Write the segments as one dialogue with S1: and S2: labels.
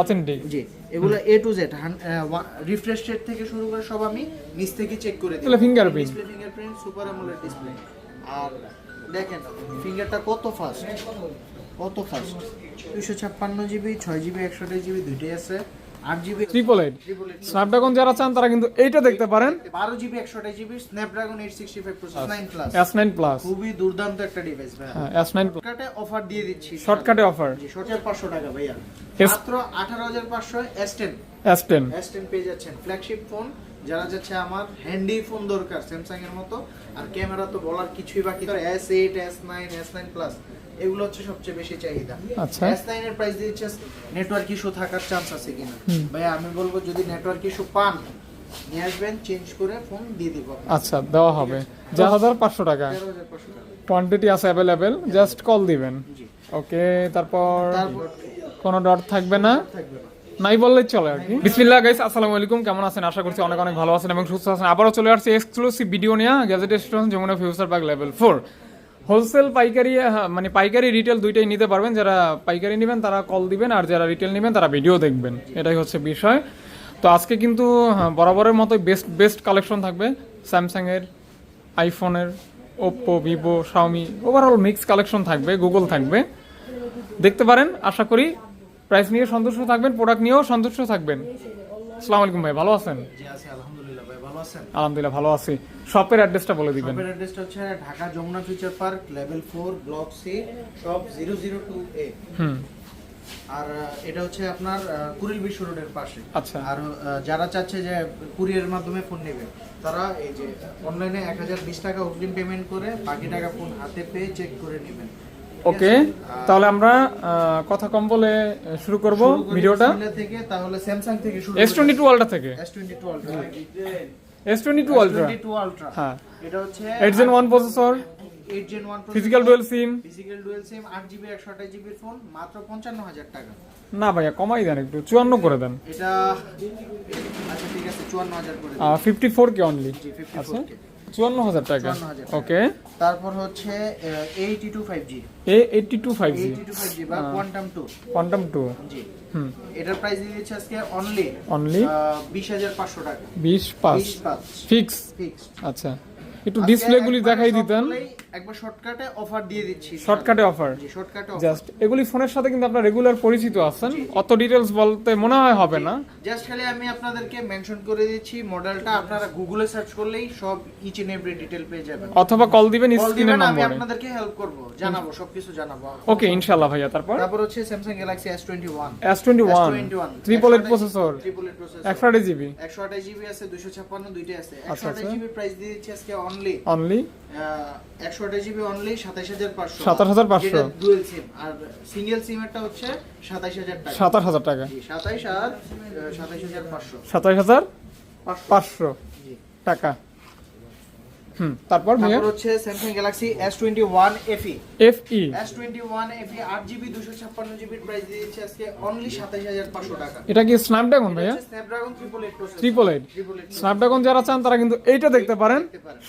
S1: Authentic
S2: জি এগুলো A to Z refresh rate থেকে শুরু করে সব আমি নিচ থেকে চেক করে দিই।
S1: Fingerprint
S2: display fingerprint super AMOLED display আর দেখেন ফিঙ্গারটা কত ফাস্ট কত ফাস্ট দুশো ছাপ্পান্ন জিবি ছয় জিবি একশো জিবি দুইটাই আছে।
S1: ট্রিপল এইট স্ন্যাপড্রাগন যারা চান তারা কিন্তু এইটা দেখতে পারেন।
S2: বারো জিবি একশো GB Snapdragon eight sixty five plus
S1: S nine plus
S2: খুবই দুর্দান্ত একটা ডিভাইস ভাই
S1: হ্যাঁ এস নাইন
S2: শর্টকাটে অফার দিয়ে দিচ্ছি
S1: শর্টকাটে অফার
S2: জি পাঁচশো টাকা ভাইয়া। মাত্র আঠারো হাজার পাঁচশো S ten
S1: S ten
S2: S ten পেয়ে যাচ্ছেন ফ্ল্যাগশিপ ফোন যারা যাচ্ছে আমার হ্যান্ডি ফোন দরকার স্যামসাং এর মতো। আর ক্যামেরা তো বলার কিছুই বাকি S eight S nine S nine plus এগুলো হচ্ছে সবচেয়ে বেশি চাহিদা।
S1: আচ্ছা।
S2: এর প্রাইস দিচ্ছে নেটওয়ার্ক ইস্যু থাকার চান্স আছে কিনা। ভাইয়া আমি বলব যদি নেটওয়ার্ক ইস্যু পান নিয়ে আসবেন চেঞ্জ করে ফোন দিয়ে দিব
S1: আচ্ছা দেওয়া হবে। টাকা। কোয়ান্টিটি আছে জাস্ট কল দিবেন। ওকে তারপর
S2: তারপর
S1: কোনো ডট থাকবে না। নাই বললেই চলে আর কি। বিসমিল্লাহ গাইস আসসালামু আলাইকুম। কেমন আছেন? আশা করছি অনেক অনেক ভালো আছেন এবং সুস্থ আছেন। আবারও চলে আসছে এক্সক্লুসিভ ভিডিও নিয়ে gadget Jamuna future park level four wholesale পাইকারি হ্যাঁ, মানে পাইকারি রিটেল দুইটাই নিতে পারবেন। যারা পাইকারি নেবেন তারা কল দিবেন আর যারা রিটেল নেবেন তারা ভিডিও দেখবেন। এটাই হচ্ছে বিষয়। তো আজকে কিন্তু হ্যাঁ, বরাবরের মতোই বেস্ট বেস্ট কালেকশন থাকবে। স্যামসাংয়ের আইফোনের Oppo Vivo Xiaomi overall mix collection থাকবে গুগল থাকবে। দেখতে পারেন আশা করি প্রাইস নিয়ে সন্তুষ্ট থাকবেন প্রোডাক্ট নিয়েও সন্তুষ্ট থাকবেন। আসসালামু আলাইকুম ভাই ভালো আছেন?
S2: আলহামদুলিল্লাহ ভালো
S1: আছি। শপের অ্যাড্রেসটা বলে দিবেন।
S2: শপের অ্যাড্রেসটা হচ্ছে Dhaka Jamuna future park level four block C shop zero zero two A
S1: hmm.
S2: আর এটা হচ্ছে আপনার কুড়িল বিশ্ব রোডের পাশে।
S1: আচ্ছা।
S2: আর যারা চাচ্ছে যে কুরিয়ার মাধ্যমে ফোন নেবে তারা এই যে অনলাইনে এক হাজার বিশ টাকা অগ্রিম পেমেন্ট করে বাকি টাকা ফোন হাতে পেয়ে চেক করে নেবেন।
S1: ওকে তাহলে আমরা কথা কম বলে শুরু করব ভিডিওটা।
S2: থেকে তাহলে স্যামসাং থেকে শুরু
S1: এস টোয়েন্টি টু আলট্রা থেকে।
S2: S twenty two ultra
S1: S twenty two ultra হ্যাঁ।
S2: এটা হচ্ছে
S1: eight gen one processor
S2: eight gen one
S1: physical dual SIM
S2: physical dual SIM আট জিবি একশো আঠাশ জিবির ফোন মাত্র পঞ্চান্ন হাজার টাকা।
S1: না ভাইয়া কমাই দেন একটু চুয়ান্ন করে দেন।
S2: এটা আচ্ছা ঠিক আছে চুয়ান্ন হাজার করে দিন।
S1: ফিফটি ফোর কে অনলি
S2: জি ফিফটি
S1: আচ্ছা। চুয়ান্ন হাজার টাকা। ওকে
S2: তারপর হচ্ছে eighty two five G
S1: A eighty two five G
S2: eighty two five G বা quantum two
S1: quantum two
S2: G.
S1: Hmm.
S2: এটার প্রাইস দিয়ে দিচ্ছে আজকে অনলি
S1: অনলি
S2: বিশ হাজার পাঁচশো টাকা।
S1: বিশ পাঁচ।
S2: বিশ পাঁচ।
S1: ফিক্স
S2: ফিক্স
S1: আচ্ছা। একটু ডিসপ্লে গুলি দেখাই দিতেন।
S2: একবার শর্টকাটে অফার দিয়ে দিচ্ছি।
S1: শর্টকাটে অফার
S2: শর্টকাটে অফার
S1: জাস্ট এগুলি ফোনের সাথে কিন্তু আপনারা রেগুলার পরিচিত আছেন। অত ডিটেইলস বলতে মনে হয় হবে না।
S2: জাস্ট খালি আমি আপনাদেরকে মেনশন করে দিচ্ছি মডেলটা আপনারা গুগলে সার্চ করলেই সব ইচ এন্ড এভরি ডিটেইল পেয়ে যাবেন।
S1: অথবা কল দিবেন স্ক্রিনে
S2: নম্বরে আমি আপনাদেরকে হেল্প করব জানাব সবকিছু জানাব।
S1: ওকে ইনশাআল্লাহ ভাইয়া তারপর?
S2: তারপর হচ্ছে Samsung Galaxy
S1: S21 S21 triple eight processor
S2: triple eight processor
S1: 128 GB
S2: 128 GB আছে 256 দুইটাই আছে।
S1: 128
S2: জিবি প্রাইস দিয়ে দিচ্ছি আজকে অনলি
S1: অনলি
S2: 100 ছটা জিবি অনলি সাতাশ হাজার সাতাশ
S1: হাজার
S2: পাঁচশো। সিম আর সিঙ্গেল সিমেরটা হচ্ছে সাতাশ হাজার
S1: সাতাশ হাজার টাকা।
S2: সাতাশ আর সাতাশ হাজার পাঁচশো।
S1: সাতাশ হাজার
S2: পাঁচশো।
S1: টাকা। তারপর ভাইয়া?
S2: হচ্ছে Samsung Galaxy S21 FE FE S21 FE 8GB 256GB price দিয়েছে আজকে অনলি 27500 টাকা।
S1: এটা কি স্ন্যাপড্রাগন ভাইয়া?
S2: স্ন্যাপড্রাগন 888 888
S1: স্ন্যাপড্রাগন যারা চান তারা কিন্তু এইটা দেখতে পারেন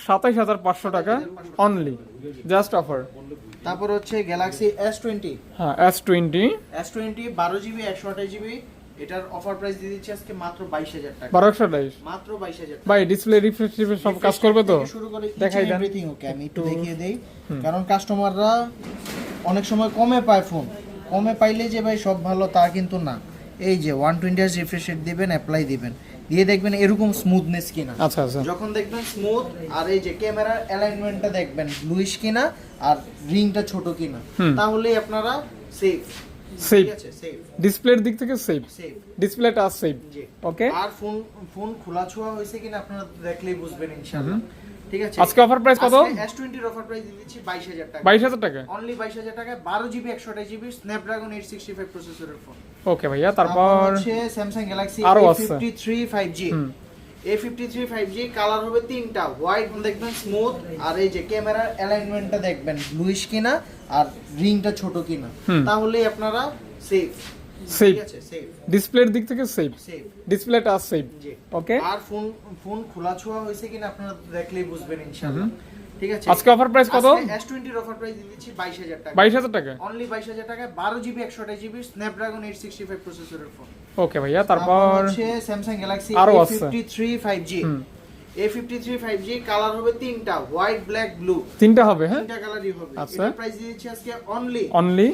S1: 27500 টাকা অনলি জাস্ট অফার
S2: তারপর হচ্ছে গ্যালাক্সি S20
S1: হ্যাঁ
S2: S20 S20 12GB 128GB এটার অফার প্রাইস দিয়ে দিচ্ছে আজকে মাত্র বাইশ হাজার টাকা।
S1: বারো একশো আঠাইশ
S2: মাত্র বাইশ হাজার
S1: ভাই ডিসপ্লে রিফ্রেশ রিফ্রেশ সব কাজ করবে তো?
S2: শুরু করে
S1: দেখাই দেন।
S2: এভরিথিং ওকে আমি একটু দেখিয়ে দেই। কারণ কাস্টমাররা অনেক সময় কমে পায় ফোন কমে পাইলে যে ভাই সব ভালো তা কিন্তু না। এই যে one twenty hertz refresh rate দিবেন অ্যাপ্লাই দিবেন। দিয়ে দেখবেন এরকম স্মুথনেস কিনা।
S1: আচ্ছা আচ্ছা।
S2: যখন দেখবেন স্মুথ আর এই যে ক্যামেরার অ্যালাইনমেন্টটা দেখবেন ব্লুইশ কিনা আর রিংটা ছোট কিনা। তাহলেই আপনারা সেফ সেভ
S1: ডিসপ্লের দিক থেকে
S2: সেভ
S1: ডিসপ্লে
S2: সেভ
S1: ওকে
S2: আর ফোন ফোন খোলা ছোঁয়া হয়েছে কিনা আপনারা দেখলেই বুঝবেন ইনশাআল্লাহ। ঠিক আছে?
S1: আজকে অফার প্রাইস কত?
S2: S20 অফার প্রাইস দিয়ে দিচ্ছি 22000 টাকা।
S1: 22000 টাকা?
S2: অনলি 22000 টাকা 12 জিবি 128 জিবি স্ন্যাপড্রাগন 865 প্রসেসরের ফোন
S1: ওকে ভাইয়া তারপর
S2: হচ্ছে Samsung Galaxy A53
S1: 5G
S2: A fifty three five G colour হবে তিনটা। হোয়াইট দেখবেন স্মুথ আর এই যে ক্যামেরার অ্যালাইনমেন্টটা দেখবেন ব্লুইশ কিনা আর রিংটা ছোট কিনা। তাহলেই আপনারা সেফ
S1: সেফ
S2: আছে সেফ
S1: ডিসপ্লের দিক থেকে safe
S2: safe
S1: display safe okay
S2: আর ফোন ফোন খোলা ছোঁয়া হয়েছে কিনা আপনারা দেখলেই বুঝবেন ইনশাআল্লাহ। ঠিক আছে?
S1: আজকে অফার প্রাইস কত?
S2: S20 এর অফার প্রাইস দিচ্ছি বাইশ হাজার টাকা।
S1: বাইশ হাজার টাকা?
S2: অনলি 22000 টাকা 12 জিবি একশো আঠাশ GB Snapdragon eight sixty five প্রসেসরের ফোন
S1: ওকে ভাইয়া তারপর
S2: হচ্ছে স্যামসাং গ্যালাক্সি
S1: আরও
S2: এ
S1: আছে।
S2: Fifty three five G
S1: hmm.
S2: A fifty three five G colour হবে তিনটা হোয়াইট ব্ল্যাক ব্লু
S1: তিনটা হবে হ্যাঁ?
S2: তিনটা কালারই হবে।
S1: আচ্ছা।
S2: প্রাইস দিচ্ছি আজকে অনলি
S1: অনলি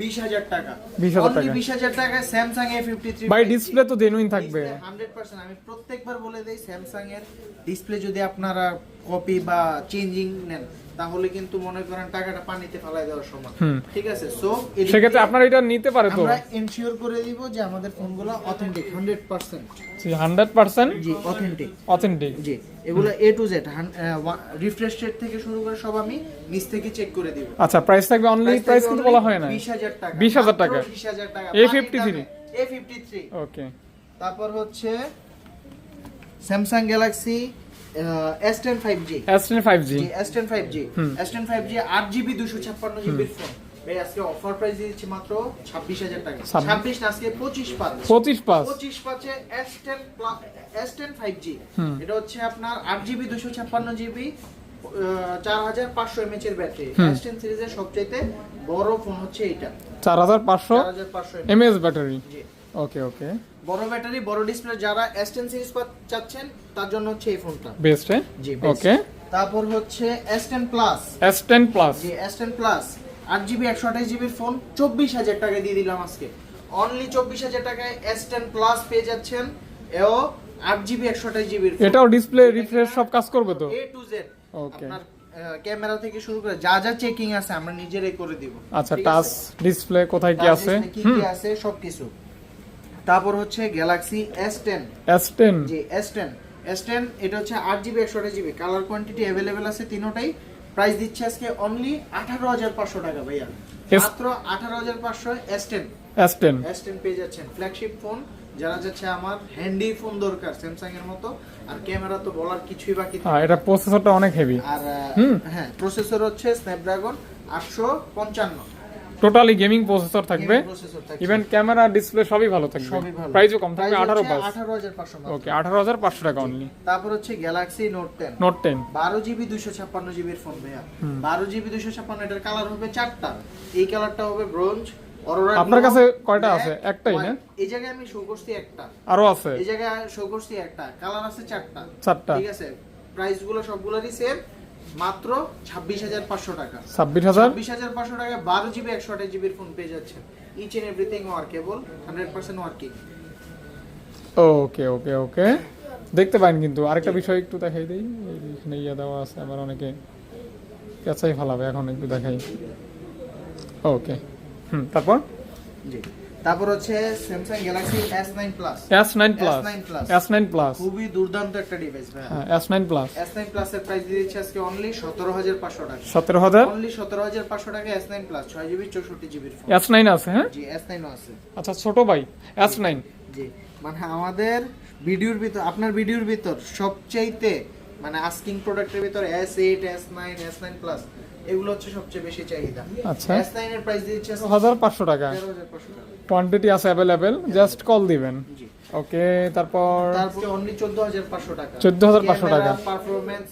S2: বিশ হাজার টাকা
S1: 20,000 টাকা।
S2: বিশ হাজার টাকায় স্যামসাং এ ফিফটি থ্রি
S1: ভাই ডিসপ্লে তো জেনুইন থাকবে
S2: হান্ড্রেড পার্সেন্ট আমি প্রত্যেকবার বলে দেই এর ডিসপ্লে যদি আপনারা কপি বা চেঞ্জিং নেন তাহলে কিন্তু মনে করেন টাকাটা পানিতে ফেলাই দেওয়ার
S1: হুম।
S2: ঠিক আছে? সো
S1: সেক্ষেত্রে আপনারা এটা নিতে পারে তো?
S2: আমরা এনশিওর করে দিব যে আমাদের ফোনগুলো authentic hundred percent
S1: hundred percent
S2: জি অথেন্টিক
S1: অথেন্টিক
S2: জি এগুলো A to Z refresh rate থেকে শুরু করে সব আমি নিচ থেকে চেক করে দিব।
S1: আচ্ছা প্রাইস থাকবে অনলি প্রাইস কিন্তু বলা হয় না
S2: বিশ হাজার টাকা।
S1: 20,000 টাকা।
S2: বিশ হাজার টাকা।
S1: A53
S2: এ ফিফটি থ্রি
S1: ওকে
S2: তারপর হচ্ছে Samsung Galaxy S ten five G
S1: S ten five G
S2: S ten five G
S1: hmm.
S2: S ten five G আট জিবি দুশো ছাপ্পান্ন জিবির ফোন ভাই আজকে অফার প্রাইস দিচ্ছি মাত্র ছাব্বিশ হাজার টাকা।
S1: ছাব্বিশ।
S2: ছাব্বিশ না আজকে পঁচিশ পাঁচ।
S1: পঁচিশ পাঁচ।
S2: পঁচিশ পাঁচে S ten S ten five G
S1: hmm.
S2: এটা হচ্ছে আপনার আট জিবি দুশো ছাপ্পান্ন জিবি চার হাজার পাঁচশো এমএচ এর ব্যাটারি
S1: হুম।
S2: এস টেন সিরিজের সবচাইতে বড় ফোন হচ্ছে এটা
S1: চার হাজার পাঁচশো
S2: পাঁচশো
S1: ব্যাটারি
S2: জি।
S1: ওকে ওকে।
S2: বড় ব্যাটারি বড় ডিসপ্লে যারা এস টেন সিরিজ চাচ্ছেন তার জন্য হচ্ছে এই ফোনটা।
S1: বেস্ট হ্যাঁ
S2: জি
S1: ওকে
S2: তারপর হচ্ছে S ten plus
S1: S ten plus
S2: G S ten plus আট জিবি একশো আঠাশ জিবির ফোন চব্বিশ হাজার টাকায় দিয়ে দিলাম আজকে। অনলি চব্বিশ হাজার টাকায় এস টেন প্লাস পেয়ে যাচ্ছেন। এও আট জিবি একশো আঠাশ জিবির
S1: এটাও ডিসপ্লে রিফ্রেশ সব কাজ করবে তো?
S2: To Z
S1: Okay.
S2: আপনার ক্যামেরা থেকে শুরু করে যা যা চেকিং আছে আমরা নিজেরাই করে দিব।
S1: আচ্ছা টাচ ডিসপ্লে কোথায় কি আছে?
S2: কি কি আছে সবকিছু। তারপর হচ্ছে Galaxy S ten
S1: S ten
S2: G S ten S ten এটা হচ্ছে আট জিবি একশো আঠাশ জিবি কালার কোয়ান্টিটি অ্যাভেলেবেল আছে তিনোটাই। প্রাইস দিচ্ছে আজকে অনলি আঠারো হাজার পাঁচশো টাকা ভাইয়া. মাত্র আঠারো হাজার পাঁচশো S ten
S1: S ten
S2: S ten পেয়ে যাচ্ছেন ফ্ল্যাগশিপ ফোন যারা যাচ্ছে আমার হ্যান্ডি ফোন দরকার স্যামসাং এর মতো। আর ক্যামেরা তো বলার কিছুই বাকি
S1: হ্যাঁ এটা প্রসেসরটা অনেক হেভি
S2: আর হ্যাঁ প্রসেসর হচ্ছে স্ন্যাপড্রাগন আটশো পঞ্চান্ন।
S1: টোটালি গেমিং প্রসেসর থাকবে। ইভেন ক্যামেরা ডিসপ্লে সবই ভালো থাকবে। প্রাইসও কম থাকবে আঠারো পাঁচ।
S2: আঠারো হাজার পাঁচশো
S1: ওকে আঠারো হাজার পাঁচশো টাকা অনলি
S2: তারপর হচ্ছে Galaxy note ten
S1: note ten
S2: বারো জিবি দুশো ছাপ্পান্ন জিবির ফোন ভাইয়া। জিবি দুশো ছাপ্পান্ন এটার কালার হবে চারটা। এই কালারটা হবে ব্রোঞ্জ অরোরা
S1: আপনার কাছে কয়টা আছে? একটাই না?
S2: এই জায়গায় আমি শো করছি একটা।
S1: আরও আছে?
S2: এই জায়গায় শো করছি একটা। কালার আছে চারটা।
S1: চারটা।
S2: ঠিক আছে? প্রাইসগুলো সবগুলোরই সেম মাত্র ছাব্বিশ হাজার পাঁচশো টাকা।
S1: ছাব্বিশ হাজার?
S2: ছাব্বিশ হাজার পাঁচশো টাকা বারো জিবি একশো আঠাশ জিবির ফোন পেয়ে যাচ্ছে each and everything workable hundred percent working
S1: okay okay okay. দেখতে পারেন কিন্তু। আরেকটা বিষয় একটু দেখাই দিই। এখানে ইয়ে দেওয়া আছে আবার অনেকে পেঁচাই ফেলাবে এখন একটু দেখাই। ওকে। হুম তারপর?
S2: জি। তারপর হচ্ছে Samsung Galaxy S nine plus
S1: S nine plus
S2: S9 Plus।
S1: S nine plus
S2: খুবই দুর্দান্ত একটা ডিভাইস ভাই
S1: হ্যাঁ S nine plus
S2: S nine plus এর প্রাইস দিয়ে দিচ্ছে আজকে অনলি সতেরো হাজার পাঁচশো টাকা
S1: সতেরো হাজার
S2: অনলি সতেরো হাজার পাঁচশো টাকা এস নাইন প্লাস ছয় জিবি চৌষট্টি জিবির ফোন
S1: এস নাইন আছে হ্যাঁ
S2: জি এস নাইনও আছে
S1: আচ্ছা ছোট ভাই এস নাইন
S2: জি মানে আমাদের ভিডিওর ভিতর আপনার ভিডিওর ভিতর সবচাইতে মানে আস্কিং প্রোডাক্টের ভিতর S eight S nine S nine plus এগুলো হচ্ছে সবচেয়ে বেশি চাহিদা।
S1: আচ্ছা।
S2: এর প্রাইস দিচ্ছে
S1: হাজার পাঁচশো টাকা।
S2: টাকা।
S1: কোয়ান্টিটি আছে অ্যাভেলেবেল জাস্ট কল দিবেন। ওকে তারপর?
S2: তারপরে অনলি চোদ্দ হাজার পাঁচশো টাকা।
S1: 14,500 টাকা।
S2: পারফরমেন্স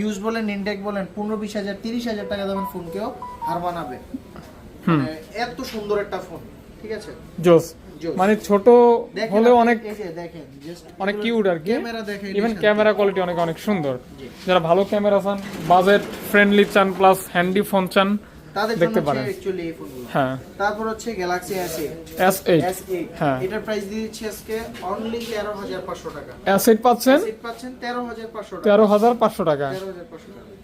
S2: ইউজ বলেন ইনটেক বলেন পনেরো বিশ হাজার তিরিশ হাজার টাকা দামের ফোনকেও হার বানাবে
S1: হুম।
S2: মানে এত সুন্দর একটা ফোন ঠিক আছে?
S1: জোস। মানে ছোট হলেও অনেক অনেক কিউট আর কি। ইভেন ক্যামেরা কোয়ালিটি অনেক অনেক সুন্দর। যারা ভালো ক্যামেরা চান বাজেট ফ্রেন্ডলি চান প্লাস হ্যান্ডি ফোন চান দেখতে পারেন। হ্যাঁ।
S2: তারপর হচ্ছে গ্যালাক্সি এইট
S1: হ্যাঁ।
S2: এটার প্রাইস দিয়েছি আজকে অনলি তেরো হাজার পাঁচশো টাকা।
S1: এস এইট পাচ্ছেন?
S2: পাচ্ছেন তেরো হাজার পাঁচশো টাকা।
S1: তেরো হাজার পাঁচশো টাকা।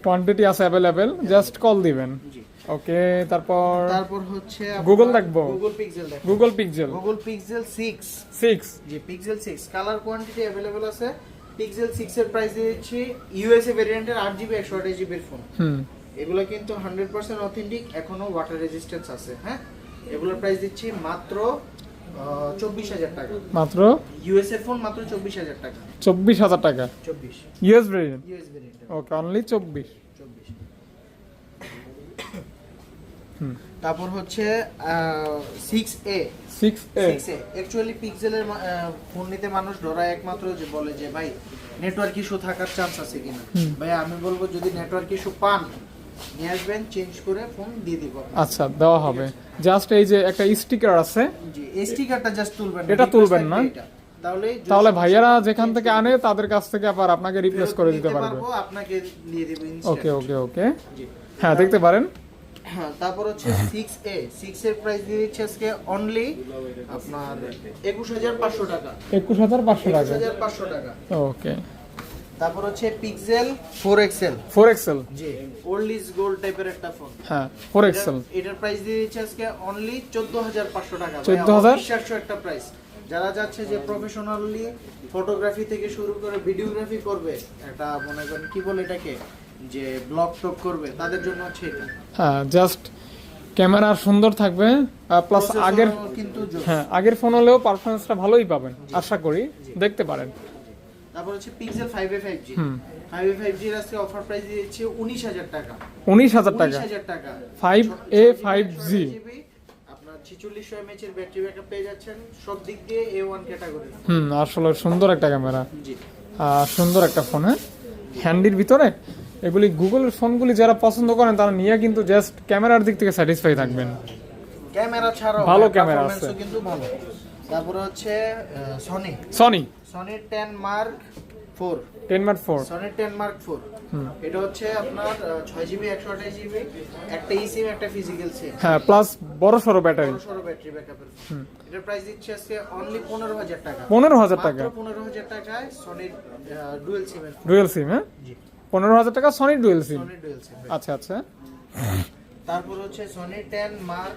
S1: কোয়ান্টিটি আছে অ্যাভেলেবেল জাস্ট কল দিবেন।
S2: জি।
S1: ওকে তারপর
S2: তারপর হচ্ছে
S1: Google দেখব?
S2: গুগল পিক্সেল দেখব।
S1: Google Pixel
S2: Google Pixel six
S1: six
S2: G Pixel six colour quantity available আছে। পিক্সেল সিক্স এর প্রাইস দিয়েছি ইউএসএ ভেরিয়েন্টের আট জিবি একশো আঠাশ জিবির ফোন
S1: হুম।
S2: এগুলো কিন্তু হান্ড্রেড পার্সেন্ট অথেন্টিক এখনও ওয়াটার রেজিস্ট্যান্স আছে হ্যাঁ? এগুলোর প্রাইস দিচ্ছি মাত্র চব্বিশ হাজার টাকা।
S1: মাত্র?
S2: ইউএস এর ফোন মাত্র চব্বিশ হাজার টাকা।
S1: চব্বিশ হাজার টাকা।
S2: চব্বিশ।
S1: US variant
S2: US variant
S1: okay only চব্বিশ।
S2: চব্বিশ। তারপর হচ্ছে six A
S1: six A
S2: actually পিক্সেলের ফোন নিতে মানুষ ডরায় একমাত্র যে বলে যে ভাই নেটওয়ার্ক ইস্যু থাকার চান্স আছে কিনা? ভাই আমি বলব যদি নেটওয়ার্ক ইস্যু পান নিয়ে আসবেন চেঞ্জ করে ফোন দিয়ে দিব
S1: আচ্ছা দেওয়া হবে। জাস্ট এই যে একটা স্টিকার আছে।
S2: জি এই স্টিকারটা জাস্ট তুলবেন
S1: এটা তুলবেন না?
S2: তাহলে
S1: তাহলে ভাইয়ারা যেখান থেকে আনে তাদের কাছ থেকে আবার আপনাকে রিপ্লেস করে দিতে পারবে।
S2: আপনাকে দিয়ে দেবে
S1: ওকে ওকে ওকে হ্যাঁ দেখতে পারেন।
S2: হ্যাঁ তারপর হচ্ছে সিক্স এ সিক্স এর প্রাইস দিয়ে দিচ্ছে আজকে অনলি আপনার একুশ হাজার পাঁচশো টাকা।
S1: একুশ হাজার পাঁচশো টাকা।
S2: হাজার পাঁচশো টাকা।
S1: ওকে
S2: তারপর হচ্ছে পিক্সেল জি ওল্ড ইজ গোল্ড টাইপের একটা ফোন
S1: হ্যাঁ
S2: এটার প্রাইস দিয়ে দিচ্ছে আজকে অনলি চোদ্দ হাজার পাঁচশো টাকা।
S1: 14,000?
S2: চারশো একটা প্রাইস যারা যাচ্ছে যে প্রফেশনালি ফটোগ্রাফি থেকে শুরু করে ভিডিওগ্রাফি করবে একটা মনে করেন কি বলে এটাকে? যে ব্লগ টক করবে তাদের জন্য হচ্ছে এটা।
S1: হ্যাঁ জাস্ট ক্যামেরা সুন্দর থাকবে প্লাস আগের
S2: কিন্তু
S1: হ্যাঁ আগের ফোন হলেও পারফরমেন্সটা ভালোই পাবেন আশা করি। দেখতে পারেন।
S2: তারপর হচ্ছে Pixel five A five G five A five জির আজকে অফার প্রাইস দিয়েছে উনিশ হাজার টাকা।
S1: উনিশ হাজার
S2: উনিশ
S1: টাকা।
S2: হাজার টাকা।
S1: ফাইভ এ ফাইভ জি
S2: আপনার ছিচল্লিশশো এমএচ এর ব্যাটারি ব্যাকআপ পেয়ে যাচ্ছেন। সব দিক দিয়ে এ ওয়ান ক্যাটাগরি
S1: হুম আসলে সুন্দর একটা ক্যামেরা
S2: জি।
S1: সুন্দর একটা ফোন হ্যাঁ? হ্যান্ডির ভিতরে? এগুলি গুগলের ফোনগুলি যারা পছন্দ করেন তারা নিয়ে কিন্তু জাস্ট ক্যামেরার দিক থেকে স্যাটিসফাই থাকবেন।
S2: ক্যামেরা ছাড়াও
S1: ভালো ক্যামেরা আছে।
S2: কিন্তু ভালো। তারপরে হচ্ছে Sony
S1: Sony
S2: Sony ten mark four
S1: ten mark four
S2: Sony ten mark four এটা হচ্ছে আপনার ছয় জিবি একশো আঠাশ জিবি একটা ই সিম একটা ফিজিক্যাল সিম
S1: হ্যাঁ প্লাস বড় সরো ব্যাটারি বড়
S2: সরো ব্যাটারি ব্যাকআপের এটার প্রাইস দিচ্ছে আজকে অনলি পনেরো হাজার টাকা।
S1: পনেরো হাজার টাকা।
S2: মাত্র পনেরো হাজার টাকায় সনির ডুয়েল সিমের
S1: ডুয়েল সিম হ্যাঁ?
S2: জি।
S1: পনেরো হাজার টাকা সনি ডুয়েল সিম আচ্ছা আচ্ছা।
S2: তারপর হচ্ছে Sony ten mark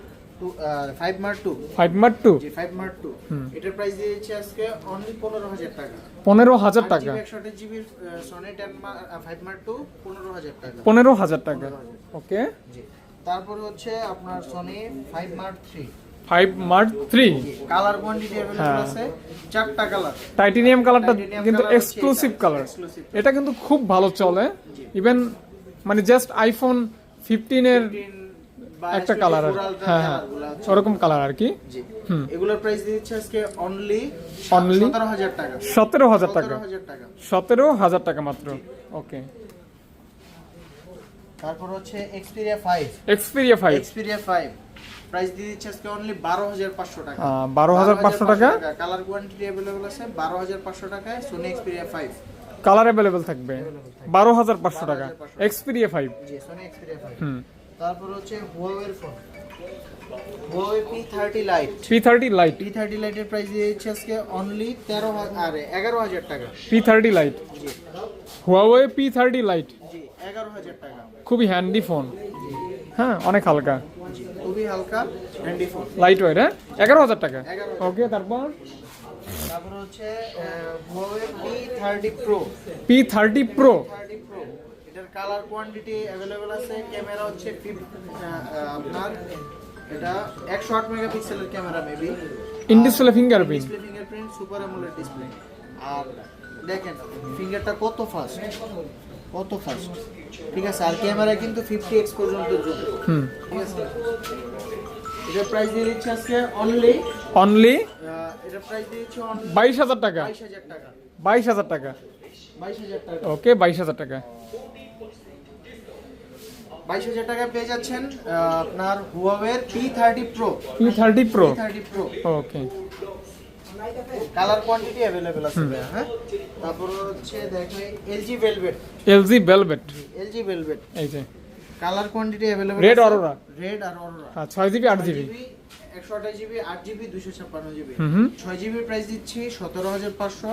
S2: five mark two
S1: five mark two
S2: five mark two এটার প্রাইস দিয়েছে আজকে অনলি পনেরো হাজার টাকা।
S1: পনেরো হাজার টাকা।
S2: একশো আঠাশ জিবির Sony ten five mark two পনেরো হাজার টাকা।
S1: পনেরো হাজার টাকা। ওকে
S2: জি। তারপর হচ্ছে আপনার Sony five mark three
S1: five mark three.
S2: Colour quantity available. আছে চারটা কালার।
S1: টাইটেনিয়াম কালারটা কিন্তু এক্সক্লুসিভ কালার। এটা কিন্তু খুব ভালো চলে। ইভেন মানে জাস্ট আইফোন ফিফটিনের একটা কালার হ্যাঁ হ্যাঁ। ওরকম কালার আর কি।
S2: জি। এগুলোর প্রাইস দিচ্ছে আজকে অনলি? সতেরো হাজার টাকা।
S1: সতেরো হাজার টাকা।
S2: সতেরো হাজার টাকা।
S1: মাত্র। ওকে
S2: তারপর হচ্ছে Xperia five
S1: Xperia five
S2: Xperia five price দিয়ে দিচ্ছে আজকে অনলি বারো হাজার পাঁচশো টাকা।
S1: বারো হাজার পাঁচশো টাকা?
S2: কালার কোয়ান্টিটি অ্যাভেলেবল আছে বারো হাজার পাঁচশো টাকায় Sony Xperia five
S1: colour available থাকবে। বারো হাজার পাঁচশো টাকা। Xperia five
S2: G Sony Xperia five তারপর হচ্ছে হুয়াওয়ের phone thirty lite
S1: P thirty lite
S2: P thirty লাইটের প্রাইস দিয়ে দিচ্ছে আজকে অনলি তেরো আর এগারো হাজার টাকা।
S1: P thirty lite
S2: G.
S1: Huawei P thirty lite
S2: G এগারো হাজার টাকা।
S1: খুবই হ্যান্ডি ফোন হ্যাঁ অনেক হালকা।
S2: খুবই হালকা। হ্যান্ডি ফোন
S1: লাইট ওয়েট হ্যাঁ? এগারো হাজার টাকা।
S2: 11,000
S1: ওকে তারপর?
S2: তারপর হচ্ছে Huawei P thirty pro
S1: P thirty pro
S2: thirty pro এটার কালার কোয়ান্টিটি অ্যাভেলেবেল আছে ক্যামেরা হচ্ছে আপনার এটা একশো আট মেগাপিক্সেলের camera maybe
S1: in display fingerprint
S2: display fingerprint super AMOLED display আর দেখেন ফিঙ্গারটা কত ফাস্ট কত ফাস্ট ঠিক আছে আর ক্যামেরা কিন্তু ফিফটি এক্স পর্যন্ত জুম
S1: হুম।
S2: ঠিক আছে? এটার প্রাইস দিয়ে দিচ্ছে আজকে অনলি
S1: অনলি
S2: এটার প্রাইস দিয়ে দিচ্ছে বাইশ হাজার টাকা।
S1: বাইশ হাজার টাকা।
S2: বাইশ হাজার টাকা।
S1: ওকে বাইশ হাজার টাকা।
S2: বাইশ হাজার টাকা পেয়ে যাচ্ছেন আপনার হুয়াওয়ের P thirty pro
S1: P thirty pro
S2: thirty pro
S1: okay
S2: colour quantity available আছে। হ্যাঁ। তারপর হচ্ছে দেখো LG Velvet
S1: LG Velvet
S2: LG Velvet
S1: এই যে।
S2: Colour quantity available
S1: Red Aurora।
S2: Red আর অরোরা
S1: হ্যাঁ ছয় জিবি আট জিবি
S2: একশো আঠাশ জিবি আট জিবি দুশো ছাপ্পান্ন জিবি
S1: হুম হুম।
S2: ছয় জিবির প্রাইস দিচ্ছি সতেরো হাজার পাঁচশো।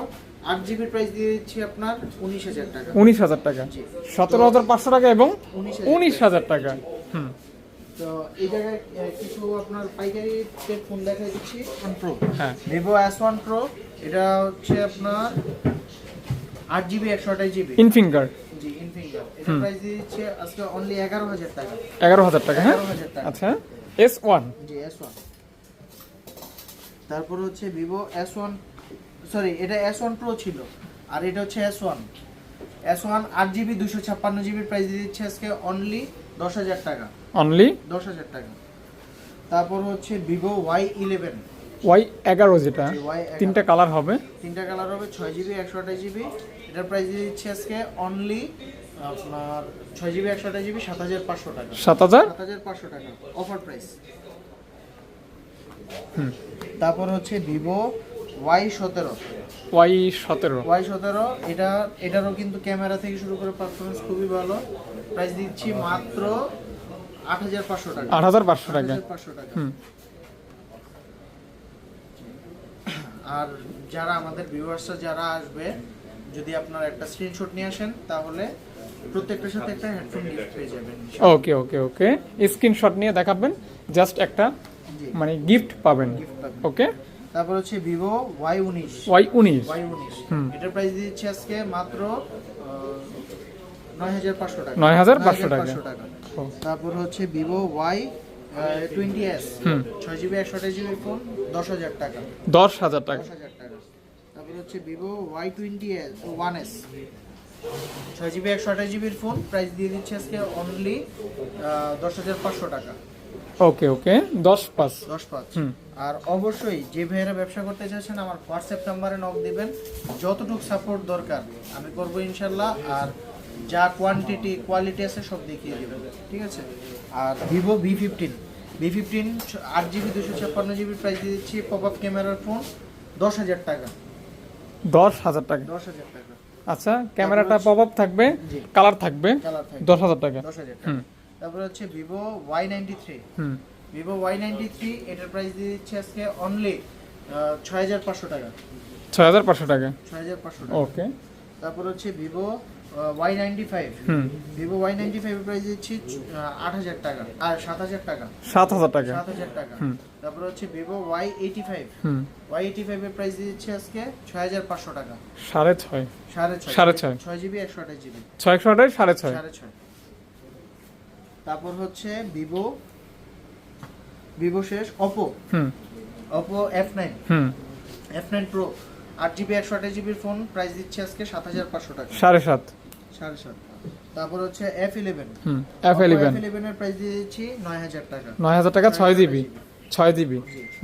S2: আট জিবির প্রাইস দিয়ে দিচ্ছি আপনার উনিশ হাজার টাকা।
S1: উনিশ হাজার টাকা। সতেরো হাজার পাঁচশো টাকা এবং
S2: উনিশ
S1: হাজার টাকা। হুম।
S2: তো এই জায়গায় কিছু আপনার পাইকারি ফোন দেখা দিচ্ছি। ওয়ান প্রো
S1: হ্যাঁ।
S2: ভিভো এস ওয়ান প্রো এটা হচ্ছে আপনার আট জিবি একশো আঠাশ জিবি
S1: ইন ফিঙ্গার
S2: জি ইনফিনিটার এটা প্রাইস দিচ্ছে আজকে অনলি এগারো হাজার টাকা।
S1: এগারো হাজার টাকা হ্যাঁ? আচ্ছা S one
S2: G S one তারপর হচ্ছে ভিভো এস ওয়ান সরি এটা এস ওয়ান প্রো ছিল আর এটা হচ্ছে এস ওয়ান এস ওয়ান আট জিবি দুশো ছাপ্পান্ন জিবির প্রাইস দিয়ে দিচ্ছে আজকে অনলি দশ হাজার টাকা।
S1: অনলি
S2: দশ হাজার টাকা। তারপর হচ্ছে ভিভো ওয়াই ইলেভেন
S1: ওয়াই এগারো যেটা। তিনটা কালার হবে।
S2: তিনটা কালার হবে ছয় জিবি একশো আঠাশ জিবি এটার প্রাইস দিচ্ছি আজকে অনলি আপনার ছয় জিবি একশো আঠাশ জিবি সাত হাজার পাঁচশো টাকা।
S1: সাত হাজার?
S2: সাত হাজার পাঁচশো টাকা অফার প্রাইস তারপর হচ্ছে ভিভো ওয়াই সতেরো।
S1: ওয়াই সতেরো।
S2: ওয়াই সতেরো এটা এটারও কিন্তু ক্যামেরা থেকে শুরু করে পারফরমেন্স খুবই ভালো। প্রাইস দিচ্ছি মাত্র আট হাজার পাঁচশো টাকা।
S1: আট হাজার পাঁচশো টাকা।
S2: পাঁচশো টাকা। আর যারা আমাদের ভিউয়ার্সরা যারা আসবে যদি আপনারা একটা স্ক্রিনশট নিয়ে আসেন তাহলে প্রত্যেকটার সাথে একটা হেডফোন গিফট পেয়ে যাবেন
S1: ওকে ওকে ওকে স্ক্রিনশট নিয়ে দেখাবেন জাস্ট একটা মানে গিফট পাবেন।
S2: গিফট পাবেন।
S1: ওকে
S2: তারপর হচ্ছে ভিভো ওয়াই উনিশ।
S1: ওয়াই উনিশ।
S2: ওয়াই উনিশ। এটার প্রাইস দিচ্ছি আজকে মাত্র নয় হাজার পাঁচশো টাকা।
S1: 9,500 টাকা।
S2: 9,500 টাকা। তারপর হচ্ছে ভিভো ওয়াই টোয়েন্টি এস। ছয় জিবি একশো আঠাশ জিবি ফোন হাজার
S1: দশ হাজার টাকা।
S2: দশ হাজার টাকা। তারপর হচ্ছে Vivo Y twenty S one S ছয় জিবি একশো আঠাশ জিবির ফোন প্রাইস দিয়ে দিচ্ছে আজকে অনলি দশ হাজার পাঁচশো টাকা।
S1: ওকে ওকে। দশ পাঁচ।
S2: দশ পাঁচ। আর অবশ্যই যে ভাইয়েরা ব্যবসা করতে চাচ্ছেন আমার হোয়াটসঅ্যাপ নাম্বারে নক দিবেন। যতটুকু সাপোর্ট দরকার আমি করব ইনশাল্লাহ। আর যা কোয়ান্টিটি কোয়ালিটি আছে সব দেখিয়ে দেবেন ঠিক আছে? আর Vivo V fifteen V fifteen আট জিবি দুশো ছাপ্পান্ন জিবি প্রাইস দিয়ে দিচ্ছি পপ আপ ক্যামেরার ফোন দশ হাজার টাকা।
S1: দশ হাজার টাকা।
S2: দশ হাজার টাকা।
S1: আচ্ছা ক্যামেরাটা পপ আপ থাকবে কালার থাকবে। দশ হাজার টাকা।
S2: দশ হাজার। টাকা। তারপরে হচ্ছে Vivo Y ninety three
S1: hmm.
S2: Vivo Y ninety three এটার প্রাইস দিয়ে দিচ্ছে আজকে অনলি ছয় হাজার পাঁচশো টাকা।
S1: ছয় হাজার পাঁচশো টাকা?
S2: ছয় হাজার পাঁচশো টাকা।
S1: ওকে
S2: তারপর হচ্ছে Vivo Y ninety five Vivo Y ninety five price দিচ্ছি আট হাজার টাকা। আর সাত হাজার টাকা।
S1: সাত হাজার টাকা।
S2: সাত হাজার টাকা। তারপর হচ্ছে Vivo Y eighty five Y eighty ফাইভের প্রাইস দিচ্ছি আজকে ছয় হাজার পাঁচশো টাকা।
S1: সাড়ে ছয়।
S2: সাড়ে ছয়।
S1: সাড়ে ছয়।
S2: ছয় জিবি একশো আঠাশ জিবি।
S1: ছয় একশো আঠাশ সাড়ে ছয়।
S2: সাড়ে ছয়। তারপর হচ্ছে ভিভো ভিভো শেষ Oppo
S1: hmm.
S2: Oppo F nine
S1: hmm.
S2: F nine pro আট জিবি একশো আঠাশ জিবির ফোন প্রাইস দিচ্ছে আজকে সাত হাজার পাঁচশো টাকা।
S1: সাড়ে সাত।
S2: সাড়ে সাত। তারপর হচ্ছে F eleven
S1: hmm F eleven
S2: ইলেভেনের প্রাইস দিয়ে দিচ্ছি নয় হাজার টাকা।
S1: নয় হাজার টাকা ছয় জিবি ছয় জিবি।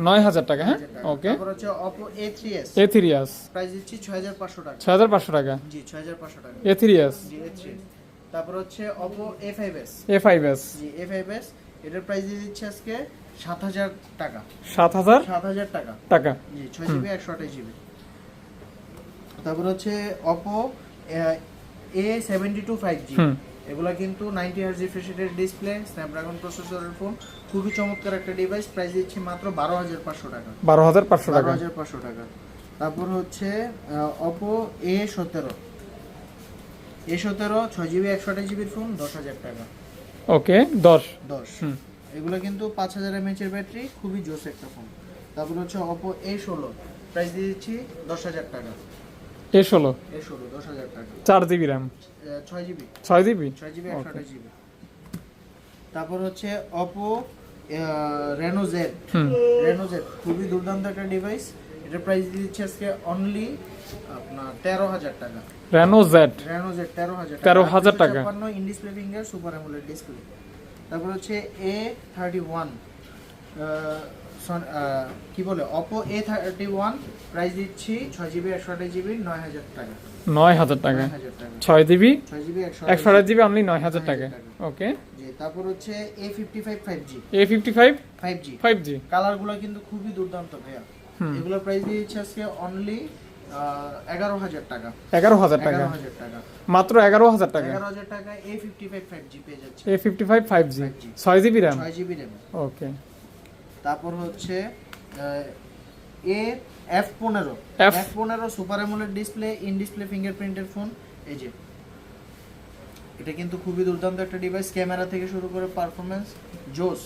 S1: নয় হাজার টাকা হ্যাঁ? ওকে
S2: তারপর হচ্ছে Oppo A three S
S1: A three S
S2: price দিচ্ছি ছয় হাজার পাঁচশো টাকা।
S1: ছয় হাজার পাঁচশো টাকা।
S2: জি ছয় হাজার পাঁচশো টাকা।
S1: A three S
S2: G A three তারপর হচ্ছে A five S G A five S এটার প্রাইস দিয়ে দিচ্ছি আজকে সাত হাজার টাকা।
S1: সাত হাজার?
S2: সাত হাজার টাকা।
S1: টাকা।
S2: জি ছয় জিবি একশো আঠাশ জিবি তারপর হচ্ছে টু ফাইভ জি এগুলা কিন্তু নাইনটি হার্জ রিফ্রেশ রেটের ডিসপ্লে স্ন্যাপড্রাগন প্রসেসরের ফোন খুবই চমৎকার একটা ডিভাইস প্রাইস দিচ্ছি মাত্র বারো হাজার পাঁচশো টাকা।
S1: বারো হাজার পাঁচশো
S2: বারো
S1: টাকা
S2: হাজার পাঁচশো টাকা। তারপর হচ্ছে অপো এ সতেরো। এ সতেরো ছয় জিবি একশো আঠাশ জিবির ফোন দশ হাজার টাকা।
S1: ওকে দশ।
S2: দশ। এগুলো কিন্তু পাঁচ হাজার এমএচের ব্যাটারি খুবই জোস একটা ফোন তারপর হচ্ছে অপো এ ষোলো প্রাইস দিয়ে দিচ্ছি দশ হাজার টাকা।
S1: এ ষোলো?
S2: এ ষোলো দশ হাজার টাকা।
S1: চার জিবি র্যাম
S2: ছয় জিবি।
S1: ছয় জিবি?
S2: ছয় জিবি একশো. আঠাশ জিবি। তারপর হচ্ছে Oppo Reno Z Reno Z খুবই দুর্দান্ত একটা ডিভাইস এটার প্রাইস দিচ্ছে আজকে অনলি আপনার তেরো হাজার টাকা।
S1: রেনো জেড
S2: রেনো জেড তেরো হাজার
S1: 13,000 টাকা।
S2: ছাপ্পান্ন in display finger super AMOLED display তারপর হচ্ছে এ থার্টি ওয়ান কি বলে? Oppo A thirty one price দিচ্ছি ছয় জিবি একশো আঠাশ জিবি নয় হাজার টাকা।
S1: নয় হাজার টাকা।
S2: হাজার টাকা।
S1: ছয় জিবি
S2: একশো
S1: আঠাশ জিবি অনলি নয় হাজার টাকা।
S2: টাকা।
S1: ওকে
S2: তারপর হচ্ছে A fifty five five G
S1: A fifty five
S2: five G
S1: five G
S2: কালারগুলো কিন্তু খুবই দুর্দান্ত ভাইয়া।
S1: হুম।
S2: এগুলোর প্রাইস দিয়েছে আজকে অনলি এগারো হাজার টাকা।
S1: এগারো হাজার টাকা। মাত্র এগারো হাজার টাকা?
S2: এগারো হাজার টাকা A fifty five five G পেয়ে যাচ্ছে।
S1: A fifty five five G
S2: 5G
S1: ছয় জিবি র্যাম
S2: ছয় জিবি র্যাম
S1: ওকে
S2: তারপর হচ্ছে এ এফ পনেরো। এফ পনেরো super AMOLED display in display ফিঙ্গারপ্রিন্টের phone এই যে এটা কিন্তু খুবই দুর্দান্ত একটা ডিভাইস ক্যামেরা থেকে শুরু করে পারফরমেন্স জোস।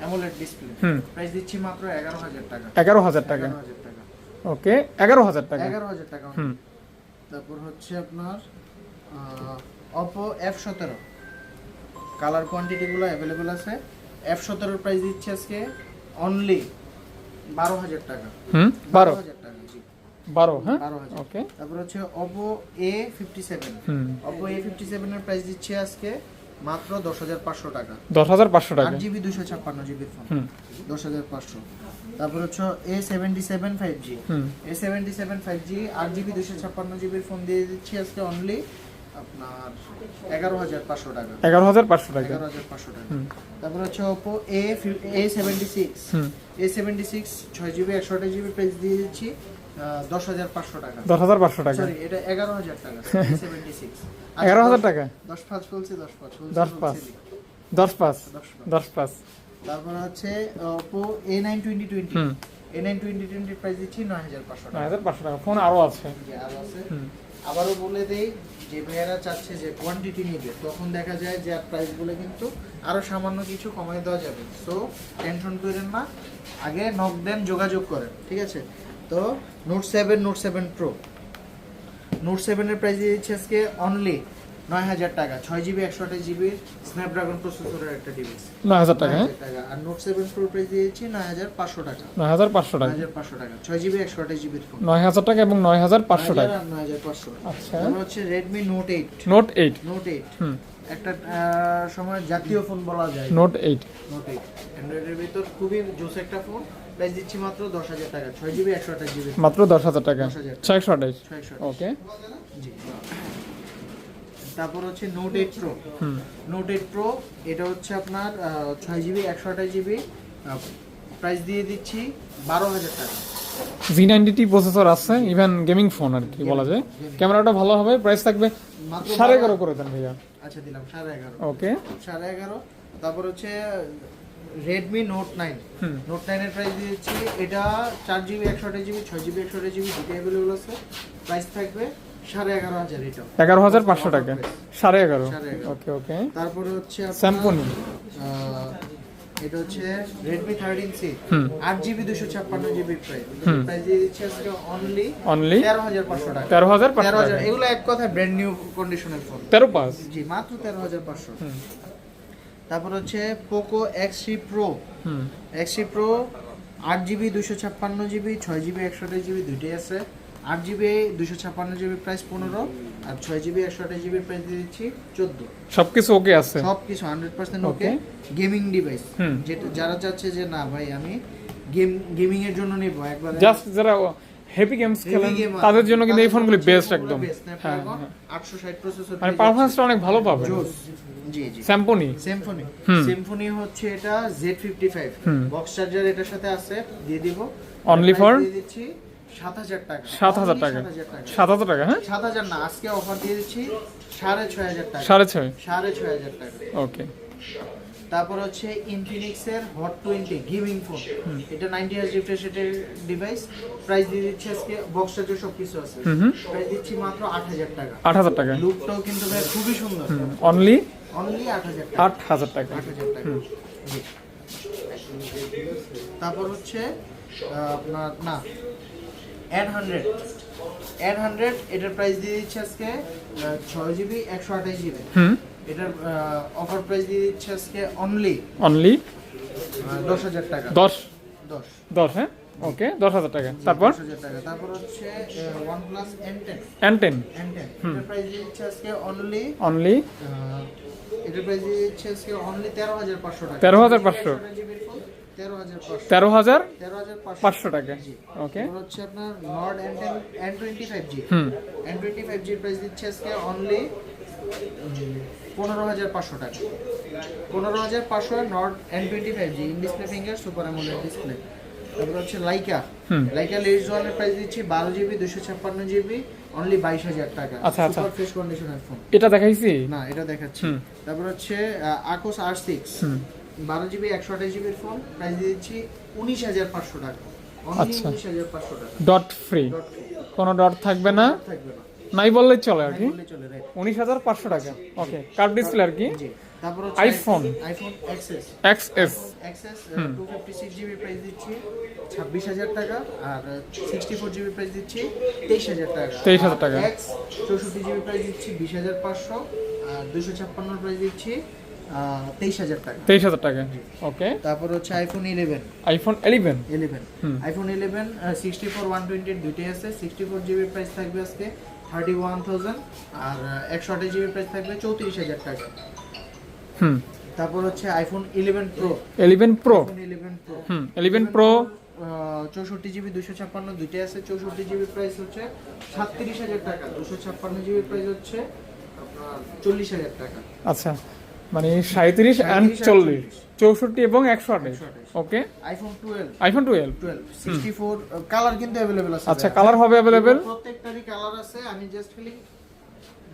S2: অ্যামোলেড ডিসপ্লে প্রাইস দিচ্ছি মাত্র এগারো হাজার টাকা।
S1: এগারো হাজার টাকা।
S2: এগারো হাজার টাকা।
S1: ওকে এগারো হাজার টাকা।
S2: এগারো হাজার টাকা।
S1: হুম।
S2: তারপর হচ্ছে আপনার এফ সতেরো। কালার কোয়ান্টিটিগুলো অ্যাভেলেবেল আছে। এফ সতেরোর প্রাইস দিচ্ছে আজকে অনলি বারো হাজার টাকা।
S1: হুম? বারো।
S2: হাজার টাকা জি।
S1: বারো হ্যাঁ?
S2: হাজার।
S1: ওকে।
S2: তারপর হচ্ছে fifty seven
S1: hmm.
S2: Oppo A fifty সেভেনের প্রাইস দিচ্ছে আজকে মাত্র দশ হাজার পাঁচশো টাকা।
S1: দশ হাজার পাঁচশো
S2: আট
S1: টাকা
S2: জিবি দুশো ছাপ্পান্ন জিবির ফোন।
S1: হুম।
S2: দশ হাজার পাঁচশো। তারপর হচ্ছে A seventy seven five G
S1: hmm.
S2: A seventy seven five G আট জিবি দুশো ছাপ্পান্ন জিবির ফোন দিয়ে দিচ্ছি আজকে অনলি আপনার এগারো হাজার পাঁচশো টাকা।
S1: এগারো হাজার পাঁচশো টাকা।
S2: এগারো হাজার পাঁচশো টাকা।
S1: হুম।
S2: তারপর হচ্ছে সিক্স ছয় জিবি একশো আঠাশ জিবি প্রাইস দিয়ে দিচ্ছি। দশ হাজার পাঁচশো টাকা।
S1: দশ হাজার পাঁচশো টাকা?
S2: এটা এগারো হাজার টাকা
S1: এগারো হাজার টাকা?
S2: দশ পাঁচ বলছি দশ পাঁচ।
S1: দশ পাঁচ। দশ পাঁচ?
S2: দশ পাঁচ। তারপর হচ্ছে Oppo A nine twenty twenty A nine twenty twenty price দিচ্ছি নয় হাজার পাঁচশো
S1: নয় হাজার পাঁচশো টাকা ফোন আরও আছে।
S2: যে আরও আছে। আবারও বলে দেই যে ভাইয়েরা চাচ্ছে যে কোয়ান্টিটি নিবে তখন দেখা যায় যে প্রাইসগুলো কিন্তু আরও সামান্য কিছু কমাই দেওয়া যাবে। সো টেনশন করেন না আগে নক দেন যোগাযোগ করেন ঠিক আছে? তো note seven note seven pro note সেভেনের প্রাইস দিয়ে দিচ্ছে আজকে অনলি নয় হাজার টাকা ছয় জিবি একশো আঠাশ জিবি স্ন্যাপড্রাগন প্রসেসরের একটা ডিভাইস
S1: নয় হাজার টাকা হ্যাঁ
S2: আর নোট সেভেন প্রো প্রাইস দিয়ে দিচ্ছি নয় হাজার পাঁচশো টাকা
S1: নয় হাজার পাঁচশো
S2: নয়
S1: টাকা
S2: হাজার পাঁচশো টাকা ছয় জিবি একশো আঠাশ জিবির ফোন
S1: নয় হাজার টাকা এবং নয় হাজার পাঁচশো টাকা
S2: নয় হাজার পাঁচশো
S1: আচ্ছা
S2: হচ্ছে Redmi note eight
S1: note eight
S2: note eight
S1: হুম
S2: একটা সময় জাতীয় ফোন বলা যায়
S1: নোট এইট
S2: নোট এইট অ্যান্ড্রয়েডের ভিতর খুবই জোস একটা ফোন প্রাইস দিচ্ছি মাত্র দশ হাজার টাকা। ছয় জিবি একশো আঠাশ জিবি
S1: মাত্র দশ হাজার টাকা?
S2: 10,000
S1: ছয়শো আঠাইশ
S2: ছয়শো
S1: ওকে
S2: জি। তারপর হচ্ছে note eight pro
S1: hmm.
S2: Note eight pro এটা হচ্ছে আপনার আহ, ছয় জিবি একশো আঠাশ জিবি প্রাইস দিয়ে দিচ্ছি বারো হাজার টাকা।
S1: জি নাইনটি প্রসেসর আছে ইভেন গেমিং ফোন আর কি বলা যায়। ক্যামেরাটা ভালো হবে প্রাইস থাকবে সাড়ে এগারো করে দেন ভাইয়া।
S2: আচ্ছা দিলাম সাড়ে এগারো।
S1: ওকে
S2: সাড়ে এগারো। তারপর হচ্ছে রেডমি নোট নাইন নোট নাইনের প্রাইস দিয়েছি। এটা চার জিবি একশো আঠাশ জিবি ছয় জিবি একশো আঠাশ জিবি দুটো অ্যাভেলেবল আছে। প্রাইস থাকবে সাড়ে এগারো হাজার এটা
S1: এগারো হাজার পাঁচশো টাকা। সাড়ে এগারো। ওকে ওকে।
S2: তারপরে হচ্ছে
S1: স্যামপনি
S2: এটা হচ্ছে জিবি দুশো ছাপ্পান্ন জিবি প্রাইস
S1: হুম।
S2: প্রাইস দিয়ে দিচ্ছে আজকে অনলি টাকা। এগুলো এক কথায় ব্র্যান্ড নিউ কন্ডিশনের ফোন
S1: তেরো পাঁচ।
S2: জি মাত্র তেরো হাজার পাঁচশো।
S1: হুম।
S2: তারপর হচ্ছে Poco X three pro X three pro আট জিবি দুশো ছাপ্পান্ন জিবি ছয় জিবি একশো আঠাশ জিবি দুইটাই আছে। আট জিবি দুশো ছাপ্পান্ন জিবি প্রাইস পনেরো আর ছয় জিবি একশো আঠাশ জিবি প্রাইস দিয়ে দিচ্ছি চোদ্দ।
S1: সব কিছু ওকে আছে?
S2: সব কিছু hundred percent okay gaming device
S1: hmm.
S2: যেটা যারা চাচ্ছে যে না ভাই আমি গেম গেমিং এর জন্য নিব একবার।
S1: জাস্ট যারা হেভি গেমস খেলেন তাদের জন্য কিন্তু এই ফোনগুলি বেস্ট একদম। হ্যাঁ হ্যাঁ।
S2: আটশো ষাট প্রসেসর
S1: মানে পারফরমেন্সটা অনেক ভালো পাবে
S2: জি জি।
S1: স্যাম্পনি
S2: সিম্ফনি
S1: হুম।
S2: সিম্ফনি হচ্ছে এটা Z fifty five
S1: hmm.
S2: Box charger এটার সাথে আছে দিয়ে দিব।
S1: For?
S2: দিয়ে দিচ্ছি সাত হাজার টাকা।
S1: সাত হাজার
S2: Only
S1: টাকা।
S2: সাত হাজার টাকা।
S1: হ্যাঁ?
S2: সাত হাজার না আজকে অফার দিয়ে দিচ্ছি সাড়ে ছয় হাজার টাকা।
S1: সাড়ে ছয়?
S2: সাড়ে ছয় হাজার টাকা।
S1: ওকে
S2: তারপর হচ্ছে ইনফিনিক্স এর হট টোয়েন্টি গেমিং ফোন এটা নাইনটি হার্জ রিফ্রেশ রেটের ডিভাইস প্রাইস দিয়ে দিচ্ছি আজকে বক্স চার্জার সব কিছু আছে প্রাইস দিচ্ছি মাত্র আট হাজার টাকা।
S1: আট হাজার টাকা।
S2: লুকটাও কিন্তু খুবই সুন্দর।
S1: অনলি
S2: অনলি আট হাজার টাকা।
S1: আট হাজার টাকা।
S2: আট হাজার টাকা। তারপর হচ্ছে আপনার না অ্যাড হান্ড্রেড অ্যাড হান্ড্রেড এটার প্রাইস দিয়ে দিচ্ছে আজকে ছয় জিবি একশো আঠাশ জিবি এটার অফার প্রাইস দিয়ে দিচ্ছে আজকে অনলি
S1: অনলি
S2: দশ হাজার টাকা।
S1: দশ।
S2: দশ।
S1: দশ হ্যাঁ? ওকে দশ হাজার টাকা। তারপর?
S2: দশ হাজার টাকা। তারপর হচ্ছে এন টেন
S1: এন টেন
S2: এটার প্রাইস দিয়ে আজকে অনলি
S1: অনলি
S2: এটার প্রাইস দিচ্ছে আজকে অনলি তেরো হাজার পাঁচশো টাকা।
S1: 13,500
S2: তেরো হাজার পাঁচশো।
S1: টাকা। ওকে।
S2: তারপর হচ্ছে আপনার Nord N twenty five G
S1: hmm.
S2: N twenty five জির প্রাইস দিচ্ছে আজকে অনলি পনেরো হাজার পাঁচশো টাকা। পনেরো হাজার পাঁচশো Nord N twenty five G in display finger super AMOLED display তারপর হচ্ছে লাইকা লাইকা ওয়ানের প্রাইস দিচ্ছি বারো জিবি দুশো ছাপ্পান্ন জিবি অনলি বাইশ হাজার টাকা।
S1: আচ্ছা, আচ্ছা।
S2: ফ্রেশ কন্ডিশনের ফোন
S1: এটা দেখাইছি?
S2: না এটা দেখাচ্ছি। তারপর হচ্ছে আকোস আর সিক্স বারো জিবি একশো আঠাশ জিবির ফোন প্রাইস দিয়ে দিচ্ছি উনিশ হাজার পাঁচশো টাকা।
S1: আচ্ছা। ডট ফ্রি
S2: ডট
S1: কোনো ডট থাকবে না?
S2: থাকবে
S1: নাই বললেই চলে আর কি।
S2: বললে
S1: উনিশ হাজার পাঁচশো টাকা। ওকে কার্ড ডিসপ্লে আর কি?
S2: তারপর হচ্ছে
S1: iPhone।
S2: IPhone XS
S1: X S
S2: XS fifty six GB price দিচ্ছি ছাব্বিশ হাজার টাকা আর সিক্সটি ফোর জিবি প্রাইস দিচ্ছি তেইশ হাজার টাকা।
S1: 23,000 টাকা।
S2: এক্স চৌষট্টি জিবি প্রাইস দিচ্ছি বিশ হাজার পাঁচশো আর দুশো ছাপ্পান্ন প্রাইস দিচ্ছি তেইশ হাজার টাকা।
S1: তেইশ হাজার টাকা। ওকে
S2: তারপর হচ্ছে iPhone eleven
S1: iPhone
S2: eleven iPhone eleven sixty four one twenty দুইটাই আছে সিক্সটি ফোর জিবির প্রাইস থাকবে আজকে থার্টি ওয়ান থাউজেন্ড আর একশো আঠাশ জিবির প্রাইস থাকবে চৌত্রিশ হাজার টাকা।
S1: হুম।
S2: তারপর হচ্ছে iPhone eleven pro
S1: eleven pro
S2: iPhone eleven pro
S1: hmm eleven pro
S2: চৌষট্টি জিবি দুশো ছাপ্পান্ন দুইটাই আছে চৌষট্টি জিবি প্রাইস হচ্ছে সাতত্রিশ হাজার টাকা। দুশো ছাপ্পান্ন জিবি প্রাইস হচ্ছে আপনার চল্লিশ হাজার টাকা।
S1: আচ্ছা মানে সাঁত্রিশ অ্যান্ড চল্লিশ। চৌষট্টি এবং একশো আঠাশ।
S2: 128
S1: okay
S2: iPhone twelve
S1: iPhone twelve
S2: twelve sixty four colour কিন্তু অ্যাভেলেবেল আছে
S1: আচ্ছা কালার হবে অ্যাভেলেবেল
S2: প্রত্যেকটারই কালার আছে। আমি জাস্ট খালি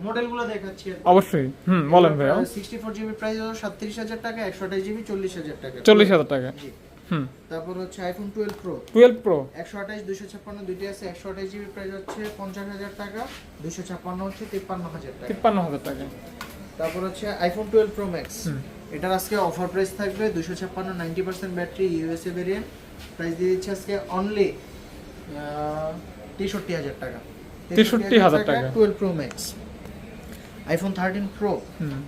S2: মডেলগুলো দেখাচ্ছি
S1: অবশ্যই। হুম বলেন ভাইয়া।
S2: সিক্সটি ফোর জিবি প্রাইস হলো সাতত্রিশ হাজার টাকা একশো আঠাশ জিবি চল্লিশ হাজার টাকা।
S1: চল্লিশ হাজার টাকা।
S2: জি।
S1: হুম।
S2: তারপর হচ্ছে iPhone twelve pro
S1: twelve pro
S2: একশো আঠাশ দুশো ছাপ্পান্ন দুইটি আছে একশো আঠাশ জিবি প্রাইস হচ্ছে পঞ্চাশ হাজার টাকা দুশো ছাপ্পান্ন হচ্ছে তিপ্পান্ন হাজার টাকা।
S1: তিপ্পান্ন হাজার টাকা।
S2: তারপর হচ্ছে আইফোন টুয়েলভ প্রো ম্যাক্স এটার আজকে অফার প্রাইস থাকবে দুশো ছাপ্পান্ন ninety percent battery USA variant price দিয়ে দিচ্ছে আজকে অনলি তেষট্টি হাজার টাকা।
S1: 63,000 টাকা।
S2: Twelve pro max iPhone thirteen pro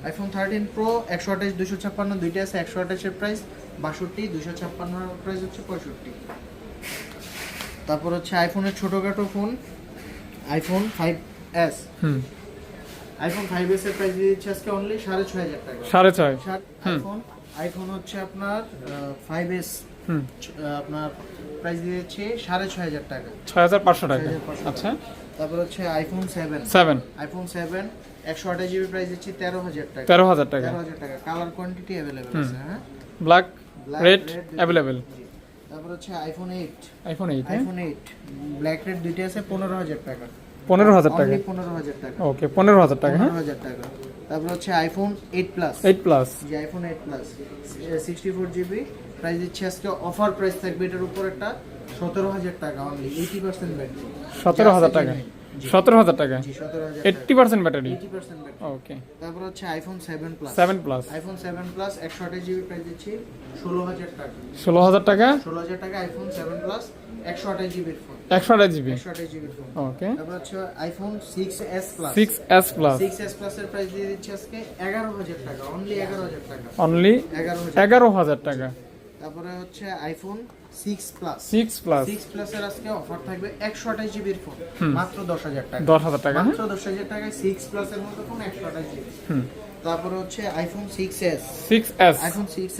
S2: iPhone thirteen pro একশো আঠাশ দুশো ছাপ্পান্ন দুইটা আছে একশো আঠাশের প্রাইস বাষট্টি দুশো ছাপ্পান্ন প্রাইস হচ্ছে পঁয়ষট্টি। তারপর হচ্ছে আইফোনের ছোটোখাটো phone iPhone five S
S1: hmm.
S2: IPhone five S এর প্রাইস দিয়ে দিচ্ছে আজকে অনলি সাড়ে ছয় হাজার টাকা।
S1: সাড়ে ছয়।
S2: আইফোন আইফোন হচ্ছে আপনার ফাইভ এস আপনার প্রাইস দিয়ে দিচ্ছে সাড়ে ছয় হাজার টাকা।
S1: ছয় হাজার পাঁচশো টাকা। আচ্ছা।
S2: তারপর হচ্ছে iPhone seven
S1: seven
S2: iPhone seven একশো আঠাশ জিবি প্রাইস দিচ্ছে তেরো হাজার টাকা।
S1: তেরো হাজার টাকা।
S2: তেরো হাজার টাকা। কালার কোয়ান্টিটি অ্যাভেলেবেল আছে হ্যাঁ?
S1: ব্ল্যাক রেড অ্যাভেলেবেল
S2: তারপর হচ্ছে iPhone eight
S1: iPhone eight
S2: iPhone eight black red দুইটা আছে পনেরো হাজার টাকা।
S1: পনেরো হাজার টাকা।
S2: পনেরো হাজার টাকা।
S1: ওকে পনেরো হাজার টাকা হ্যাঁ?
S2: পনেরো হাজার টাকা। তারপর হচ্ছে iPhone eight plus
S1: eight plus
S2: যে iPhone eight plus sixty four GB price দিচ্ছে আজকে। অফার প্রাইস থাকবে এটার উপর একটা। সতেরো হাজার টাকা অনলি এইটি পার্সেন্ট ব্যাটারি
S1: সতেরো হাজার টাকা। সতেরো হাজার টাকা? Eighty percent battery? ওকে
S2: তারপর হচ্ছে iPhone seven plus
S1: seven plus
S2: iPhone seven plus একশো আঠাশ জিবি প্রাইস দিচ্ছি ষোলো হাজার টাকা।
S1: ষোলো হাজার টাকা?
S2: ষোলো হাজার টাকা আইফোন সেভেন প্লাস একশো আঠাশ জিবির ফোন
S1: একশো আঠাশ জিবি
S2: একশো আঠাশ জিবির ফোন
S1: ওকে
S2: তারপর হচ্ছে iPhone six S plus
S1: six S plus
S2: six S প্লাসের প্রাইস দিয়ে দিচ্ছে আজকে এগারো হাজার টাকা অনলি এগারো হাজার টাকা।
S1: অনলি
S2: এগারো হাজার
S1: টাকা।
S2: তারপরে হচ্ছে iPhone six plus
S1: six plus
S2: six প্লাসের আজকে অফার থাকবে একশো আঠাশ জিবির ফোন মাত্র দশ হাজার টাকা।
S1: দশ হাজার টাকা হ্যাঁ।
S2: মাত্র মতো ফোন জিবি তারপরে হচ্ছে iPhone six S
S1: six S
S2: iPhone six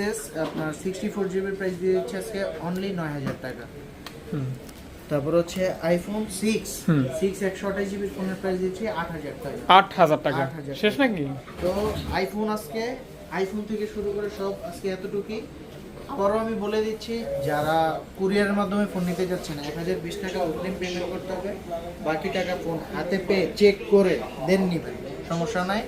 S2: আপনার সিক্সটি ফোর জিবির প্রাইস দিয়ে দিচ্ছে আজকে অনলি নয় হাজার টাকা।
S1: হুম।
S2: তারপর হচ্ছে আইফোন ফোনের প্রাইস দিচ্ছে টাকা।
S1: আট হাজার টাকা।
S2: 8,000
S1: শেষ নাকি?
S2: তো আইফোন আজকে আইফোন থেকে শুরু করে সব আজকে এতটুকুই। আবারও আমি বলে দিচ্ছি, যারা কুরিয়ারের মাধ্যমে ফোন নিতে যাচ্ছেন, এক হাজার বিশ টাকা অগ্রিম পেমেন্ট করতে হবে। বাকি টাকা ফোন হাতে পেয়ে চেক করে দেন নিবেন। সমস্যা নাই।